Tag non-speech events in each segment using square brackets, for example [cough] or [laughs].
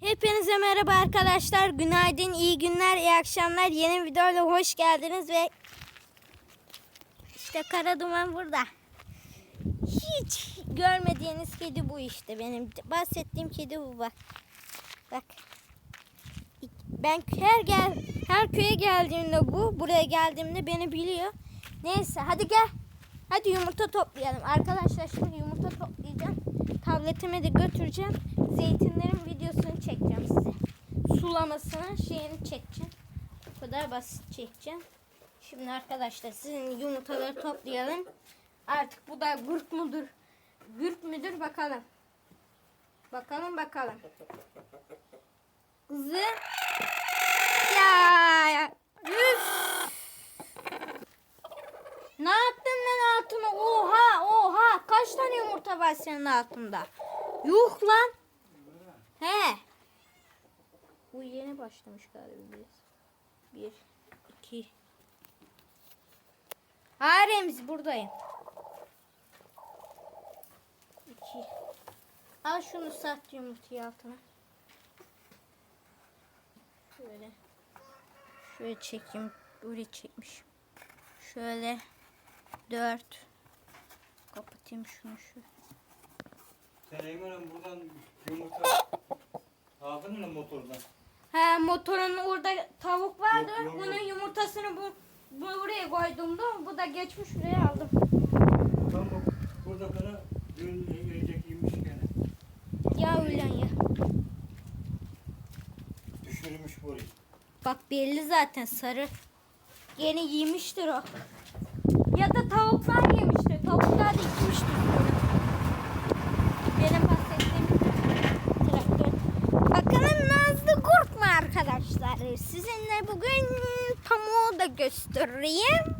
Hepinize merhaba arkadaşlar. Günaydın, iyi günler, iyi akşamlar. Yeni videoyla hoş geldiniz ve işte kara duman burada. Hiç görmediğiniz kedi bu işte benim bahsettiğim kedi bu bak. Bak. Ben her gel her köye geldiğimde bu, buraya geldiğimde beni biliyor. Neyse hadi gel. Hadi yumurta toplayalım. Arkadaşlar şimdi yumurta toplayacağım. Tabletime de götüreceğim. Zeytinlerin videosunu çekeceğim size. Sulamasını şeyini çekeceğim. Bu kadar basit çekeceğim. Şimdi arkadaşlar sizin yumurtaları toplayalım. Artık bu da gürk mudur? Gürk müdür bakalım. Bakalım bakalım. Kızı. Ya. Üf. Ne yaptın lan altına? Oha oha. Kaç tane yumurta var senin altında? Yuh lan. He. Bu yeni başlamış galiba biraz. Bir, iki. Ha Remzi buradayım. İki. Al şunu sat yumurtayı altına. Şöyle. Şöyle çekeyim. Buraya çekmiş. Şöyle. Dört. Kapatayım şunu şu. Sen Eymen'im buradan yumurta aldın mı motordan? He motorun orada tavuk vardı. Yok, yok, yok. Bunun yumurtasını bu, bu buraya koydumdu. Bu da geçmiş şuraya aldım. Tam bu burada kana dün yiyecek yemiş gene. Ya ulan ya. Düşürmüş burayı. Bak belli zaten sarı. Yeni giymiştir o. Ya da tavuklar yemiştir. Tavuklar da gitmiştir. Benim bahsettiğim traktör. Bakalım Nazlı Gurk mu arkadaşlar? Sizinle bugün pamuğu da göstereyim.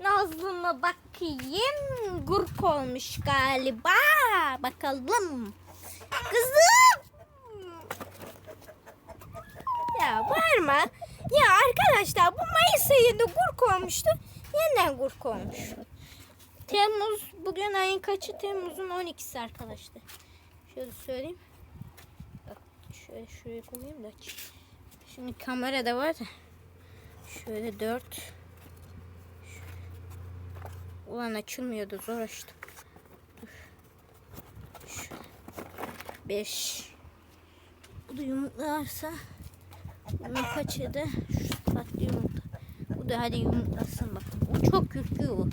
Nazlı'na bakayım. Gurk olmuş galiba. Bakalım. Kızım. Ya bağırma. Ya arkadaşlar bu Mayıs ayında gurk olmuştu. Yeniden gurk olmuş. Temmuz bugün ayın kaçı? Temmuz'un 12'si arkadaşlar. Şöyle söyleyeyim. Bak şöyle şuraya koyayım da aç. Şimdi kamerada var da. Şöyle 4. Ulan açılmıyordu zor açtım. 5. Bu da yumurtlarsa bunun kaçıydı? Şu tatlı yumurta. Bu da hadi yumurtlasın bakın. Bu çok ürküyor bu.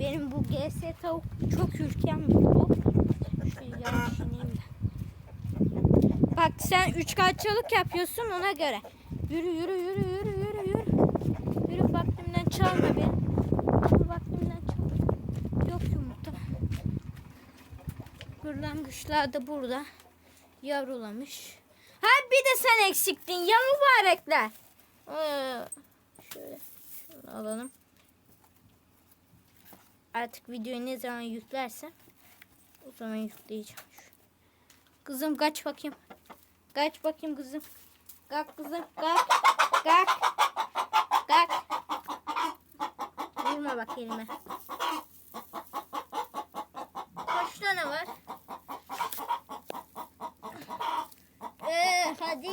Benim bu GS tavuk çok ürken bir tavuk. Şöyle. Bak sen üç kaççılık yapıyorsun ona göre. Yürü yürü yürü yürü yürü yürü. Yürü vaktimden çalma beni. Yürü vaktimden çalma. Yok yumurta. Kırlangıçlar da burada. Yavrulamış. Ha bir de sen eksiktin ya mübarekler. Ee, şöyle şunu alalım. Artık videoyu ne zaman yüklersem o zaman yükleyeceğim. Kızım kaç bakayım. Kaç bakayım kızım. Kalk kızım kalk. Kalk. Kalk. Vurma bak elime. Kaç tane var? Ee, hadi.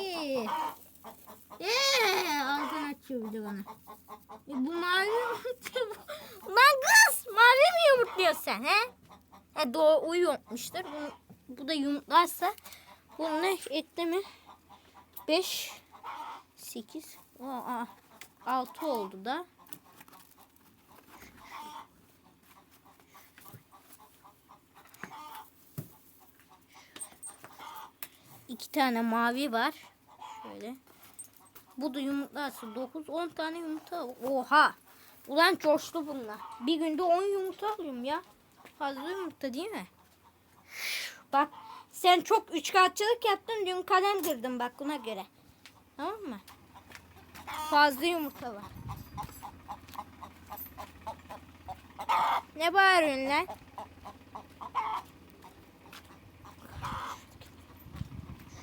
Ee, ağzını açıyor bir bana. E, bu mavi yumurta bu. Lan kız mavi mi yumurtluyorsun sen he? He doğru o yumurtmuştur. Bu, bu da yumurtlarsa bunun ne etti mi? 5 8 aa, 6 oldu da. İki tane mavi var. Şöyle. Bu da yumurtlarsa 9 10 tane yumurta. Oha. Ulan coştu bunlar. Bir günde 10 yumurta alıyorum ya. Fazla yumurta değil mi? Bak sen çok üç kağıtçılık yaptın. Dün kalem kırdın bak buna göre. Tamam mı? Fazla yumurta var. Ne bağırıyorsun lan?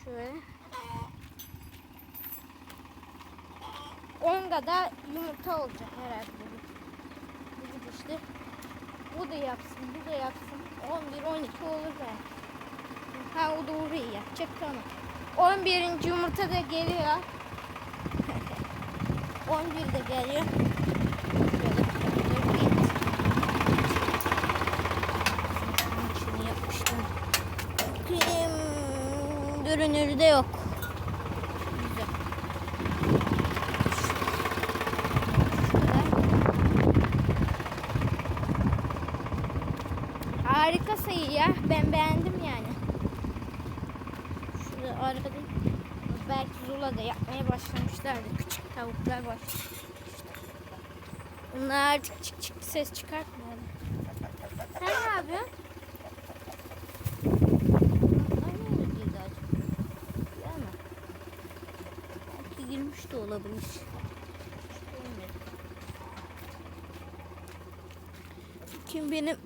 Şöyle. 10 kadar yumurta olacak herhalde. Bu işte. Bu da yapsın, bu da yapsın. 11, 12 olur belki. Ha o da orayı yapacak tamam. 11. yumurta da geliyor. [laughs] 11 de geliyor. Şöyle bir git. Şunun içini yapmıştım. Bakayım. Görünürü de yok. Güzel. Harika sayı ya. Ben beğendim yani. Şurada arada belki Zula da yapmaya başlamışlardı. Küçük tavuklar var. Bunlar artık çık çık ses çıkartmıyor. Sen ne yapıyorsun? Girmiş de olabilir. Kim benim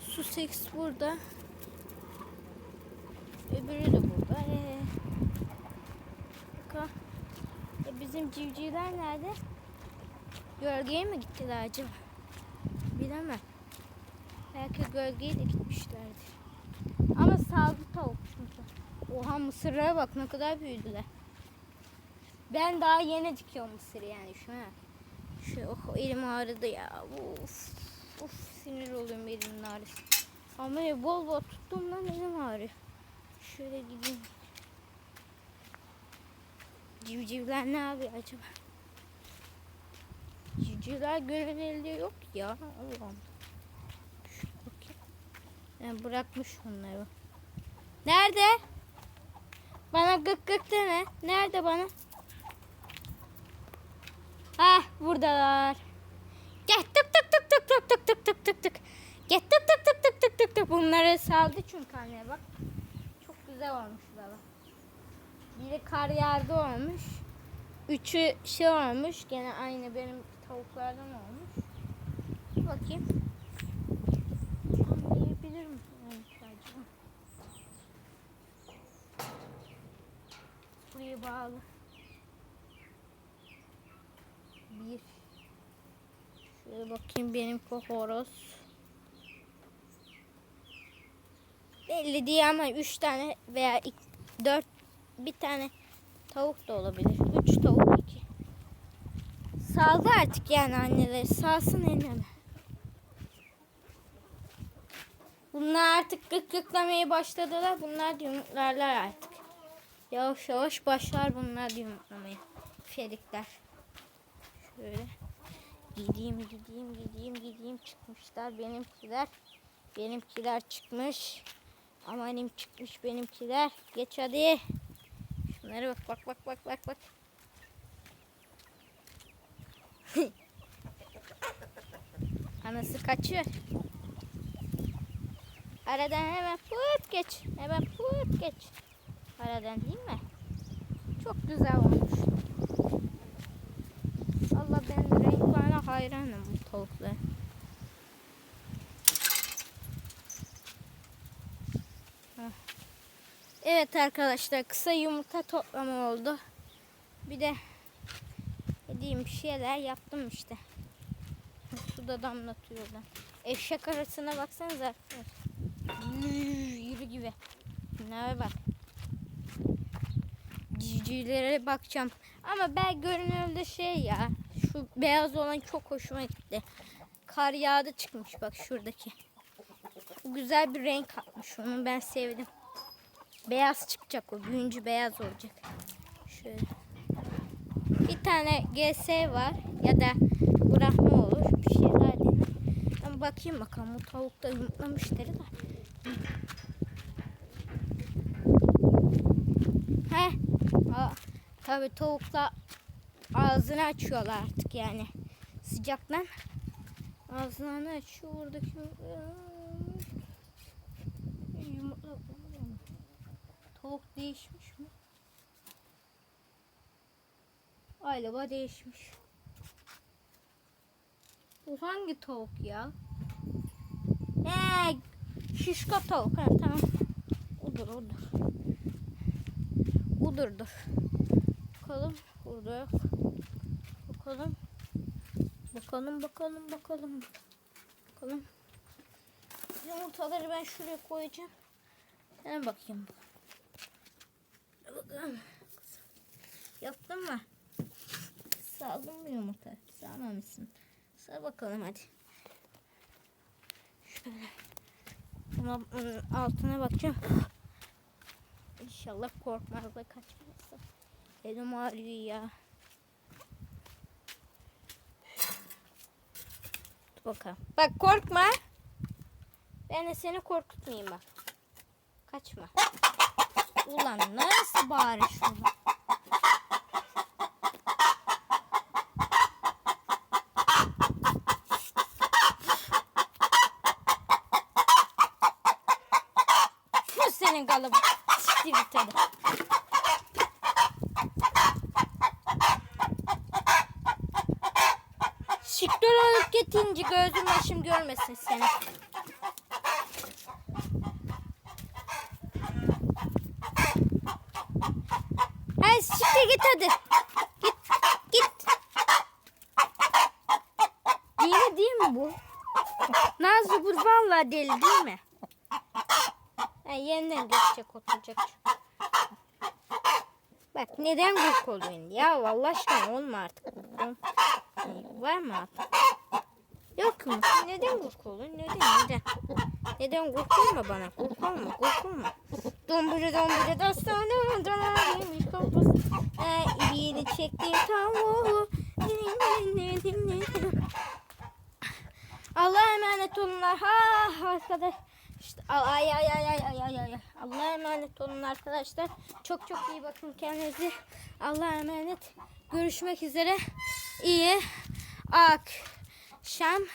Sussex burada. Öbürü de burada. Ee, baka- e bizim civcivler nerede? Gölgeye mi gittiler acaba? Bilemem. Belki gölgeye de gitmişlerdir. Ama sağlıklı tavuk çünkü. Oha mısırlara bak ne kadar büyüdüler. Ben daha yeni dikiyorum mısırı yani şu an. Şu oh, elim ağrıdı ya. Uf, uf sinir oluyorum elimin ağrısı. Ama bol bol tuttuğumdan elim ağrıyor. Şöyle gideyim. Civcivler ne yapıyor acaba? Civcivler gölün elde yok ya. Allah'ım. Şu. Ben bırakmış onları. Nerede? Bana gık gık deme. Nerede bana? Ah buradalar. Gel tık tık tık tık tık tık tık tık tık tık. Gel tık tık tık tık tık tık tık. Bunları saldı çünkü anne bak. Çok güzel olmuşlar bak. Biri kar yağdı olmuş. Üçü şey olmuş. Gene aynı benim tavuklardan olmuş. Bakayım. Anlayabilir mi? Buraya bağlı. Bir. Şöyle bakayım benim horoz. Belli değil ama üç tane veya iki, dört bir tane tavuk da olabilir. Üç tavuk iki. Saldı artık yani anneleri. Salsın eneme. Bunlar artık gık gıklamaya başladılar. Bunlar yumurtlarlar artık. Yavaş yavaş başlar bunlar yumurtlamaya. Ferikler. Şöyle. Gideyim gideyim gideyim gideyim çıkmışlar benimkiler. Benimkiler çıkmış. Amanim çıkmış benimkiler. Geç hadi. Şunlara bak bak bak bak bak bak. [laughs] Anası kaçıyor. Aradan hemen pıt geç. Hemen pıt geç. Aradan değil mi? Çok güzel olmuş. Allah ben renklerine hayranım bu tavuklara. Evet arkadaşlar kısa yumurta toplama oldu. Bir de dediğim bir şeyler yaptım işte. Su da damlatıyor oradan. Eşek arasına baksanıza arkadaşlar. Yürü gibi. Bunlara bak. Civcivlere bakacağım. Ama ben görünürde şey ya. Şu beyaz olan çok hoşuma gitti. Kar yağdı çıkmış bak şuradaki. Güzel bir renk katmış. Onu ben sevdim. Beyaz çıkacak o. Büyüyünce beyaz olacak. Şöyle. Bir tane GS var ya da bırakma olur. Bir şeyler denir. Ben bakayım bakalım bu tavuk da yumurtlamıştır da. He. Tabii tavukla ağzını açıyorlar artık yani. Sıcaktan ağzını açıyor oradaki yumurta tavuk değişmiş mi? Galiba değişmiş. Bu hangi tavuk ya? Ee, şişko tavuk. Ha, tamam. Odur odur. Odur dur. Bakalım. Burada yok. Bakalım. Bakalım bakalım bakalım. Bakalım. Yumurtaları ben şuraya koyacağım. Hemen bakayım. Yaptın mı? Saldın mı yumurta? Salmamışsın. Sağ bakalım hadi. Şöyle. Ama bunun altına bakacağım. İnşallah korkmaz da kaçmazsa. Elim ağrıyor ya. Dur bakalım. Bak korkma. Ben de seni korkutmayayım bak. Kaçma. Ulan nasıl bağırır şunu? Bu senin kalıbı. Siktir git hadi. Siktir olup gitince gözüm başım görmesin seni. Hey siktir git hadi. Git git. Deli değil mi bu? Nazlı bu vallahi deli değil mi? Ha, yeniden geçecek oturacak. Bak neden gurk oluyorsun? Ya vallahi aşkına olma artık. Var mı artık? Yok mu? Neden oluyorsun? Neden? Neden? Neden gurk olma bana? Gurk olma, gurk olma. Domburu domburu da İbiğini çektiğim tavuğu. Allah'a emanet olunlar. Ha arkadaş. İşte ay ay ay ay ay ay. ay. Allah'a emanet olun arkadaşlar. Çok çok iyi bakın kendinize. Allah'a emanet. Görüşmek üzere. İyi akşamlar.